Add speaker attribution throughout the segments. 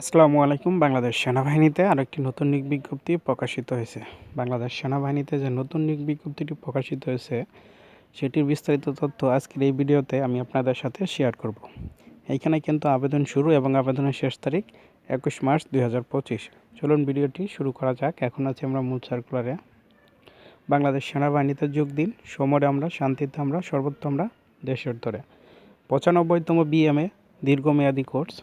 Speaker 1: আসসালামু আলাইকুম বাংলাদেশ সেনাবাহিনীতে আরেকটি নতুন নিক বিজ্ঞপ্তি প্রকাশিত হয়েছে বাংলাদেশ সেনাবাহিনীতে যে নতুন নিক বিজ্ঞপ্তিটি প্রকাশিত হয়েছে সেটির বিস্তারিত তথ্য আজকের এই ভিডিওতে আমি আপনাদের সাথে শেয়ার করব। এইখানে কিন্তু আবেদন শুরু এবং আবেদনের শেষ তারিখ একুশ মার্চ দুই চলুন ভিডিওটি শুরু করা যাক এখন আছি আমরা মূল সার্কুলারে বাংলাদেশ সেনাবাহিনীতে যোগ দিন সমরে আমরা শান্তিতে আমরা সর্বত্র আমরা দেশের ধরে পঁচানব্বইতম বিএমএ দীর্ঘমেয়াদী কোর্স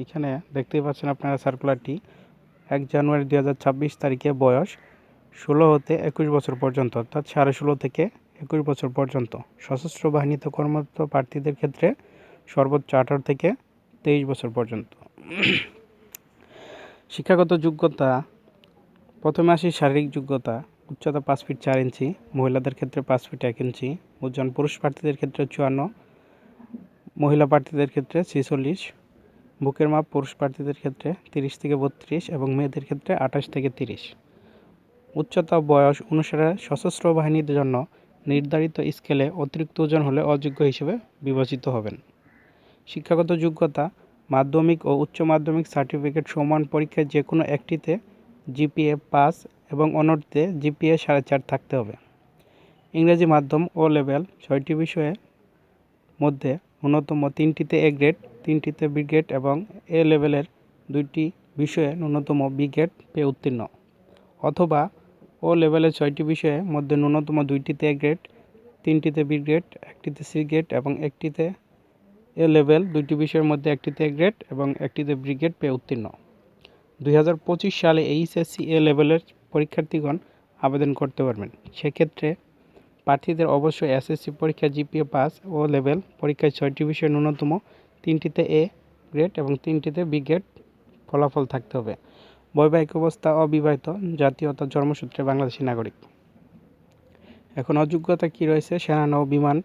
Speaker 1: এইখানে দেখতেই পাচ্ছেন আপনারা সার্কুলারটি এক জানুয়ারি দু তারিখে বয়স ষোলো হতে একুশ বছর পর্যন্ত অর্থাৎ সাড়ে ষোলো থেকে একুশ বছর পর্যন্ত সশস্ত্র বাহিনীতে কর্মরত প্রার্থীদের ক্ষেত্রে সর্বোচ্চ আঠারো থেকে তেইশ বছর পর্যন্ত শিক্ষাগত যোগ্যতা প্রথমে আসি শারীরিক যোগ্যতা উচ্চতা পাঁচ ফিট চার ইঞ্চি মহিলাদের ক্ষেত্রে পাঁচ ফিট এক ইঞ্চি ওজন পুরুষ প্রার্থীদের ক্ষেত্রে চুয়ান্ন মহিলা প্রার্থীদের ক্ষেত্রে ছেচল্লিশ বুকের মাপ পুরুষ প্রার্থীদের ক্ষেত্রে তিরিশ থেকে বত্রিশ এবং মেয়েদের ক্ষেত্রে আঠাশ থেকে তিরিশ উচ্চতা বয়স অনুসারে সশস্ত্র বাহিনীর জন্য নির্ধারিত স্কেলে অতিরিক্ত ওজন হলে অযোগ্য হিসেবে বিবেচিত হবেন শিক্ষাগত যোগ্যতা মাধ্যমিক ও উচ্চ মাধ্যমিক সার্টিফিকেট সমান পরীক্ষায় যে কোনো একটিতে জিপিএ পাস এবং অন্যটিতে জিপিএ সাড়ে চার থাকতে হবে ইংরেজি মাধ্যম ও লেভেল ছয়টি বিষয়ে মধ্যে ন্যূনতম তিনটিতে এ গ্রেড তিনটিতে বি গ্রেড এবং এ লেভেলের দুইটি বিষয়ে ন্যূনতম বি গ্রেড পেয়ে উত্তীর্ণ অথবা ও লেভেলের ছয়টি বিষয়ের মধ্যে ন্যূনতম দুইটিতে এ গ্রেড তিনটিতে বি গ্রেড একটিতে সি গ্রেড এবং একটিতে এ লেভেল দুইটি বিষয়ের মধ্যে একটিতে এ গ্রেড এবং একটিতে বি গ্রেড পেয়ে উত্তীর্ণ দুই সালে এইচএসসি এ লেভেলের পরীক্ষার্থীগণ আবেদন করতে পারবেন সেক্ষেত্রে প্রার্থীদের অবশ্যই এসএসসি পরীক্ষা জিপিএ পাস ও লেভেল পরীক্ষায় ছয়টি বিষয়ে ন্যূনতম তিনটিতে এ গ্রেড এবং তিনটিতে বি গ্রেড ফলাফল থাকতে হবে বৈবাহিক অবস্থা অবিবাহিত জাতীয়তা জন্মসূত্রে বাংলাদেশি নাগরিক এখন অযোগ্যতা কি রয়েছে নৌ বিমান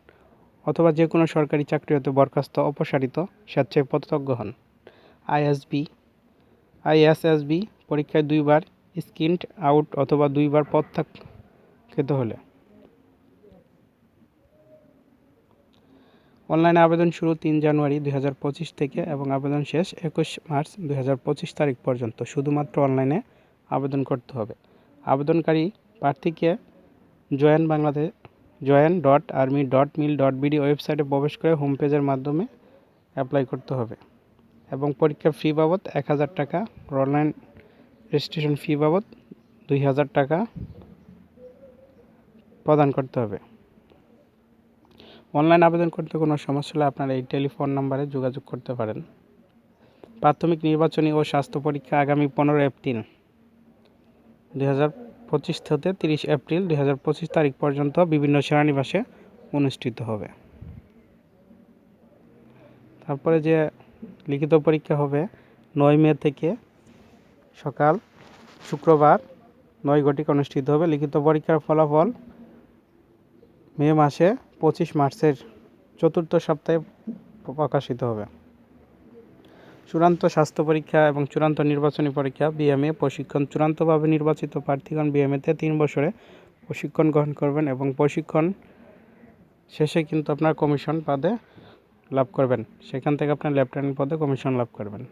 Speaker 1: অথবা যে কোনো সরকারি চাকরি হতে বরখাস্ত অপসারিত স্বেচ্ছায় পদত্যাগ হন আইএসবি আইএসএসবি পরীক্ষায় দুইবার স্কিন্ড আউট অথবা দুইবার পদ খেতে হলে অনলাইনে আবেদন শুরু তিন জানুয়ারি দুই থেকে এবং আবেদন শেষ একুশ মার্চ দুই তারিখ পর্যন্ত শুধুমাত্র অনলাইনে আবেদন করতে হবে আবেদনকারী প্রার্থীকে join Bangladesh join dot army dot mil dot BD ওয়েবসাইটে প্রবেশ করে হোম পেজের মাধ্যমে অ্যাপ্লাই করতে হবে এবং পরীক্ষার ফি বাবদ এক হাজার টাকা অনলাইন রেজিস্ট্রেশন ফি বাবদ দুই হাজার টাকা প্রদান করতে হবে অনলাইন আবেদন করতে কোনো সমস্যা হলে আপনারা এই টেলিফোন নাম্বারে যোগাযোগ করতে পারেন প্রাথমিক নির্বাচনী ও স্বাস্থ্য পরীক্ষা আগামী পনেরো এপ্রিল দুই হাজার পঁচিশ হতে তিরিশ এপ্রিল দুই হাজার পঁচিশ তারিখ পর্যন্ত বিভিন্ন সেনানিবাসে অনুষ্ঠিত হবে তারপরে যে লিখিত পরীক্ষা হবে নয় মে থেকে সকাল শুক্রবার নয় ঘটিকা অনুষ্ঠিত হবে লিখিত পরীক্ষার ফলাফল মে মাসে পঁচিশ মার্চের চতুর্থ সপ্তাহে প্রকাশিত হবে চূড়ান্ত স্বাস্থ্য পরীক্ষা এবং চূড়ান্ত নির্বাচনী পরীক্ষা বিএমএ প্রশিক্ষণ চূড়ান্তভাবে নির্বাচিত প্রার্থীগণ বিএমএতে তিন বছরে প্রশিক্ষণ গ্রহণ করবেন এবং প্রশিক্ষণ শেষে কিন্তু আপনার কমিশন পদে লাভ করবেন সেখান থেকে আপনার লেফটেন্যান্ট পদে কমিশন লাভ করবেন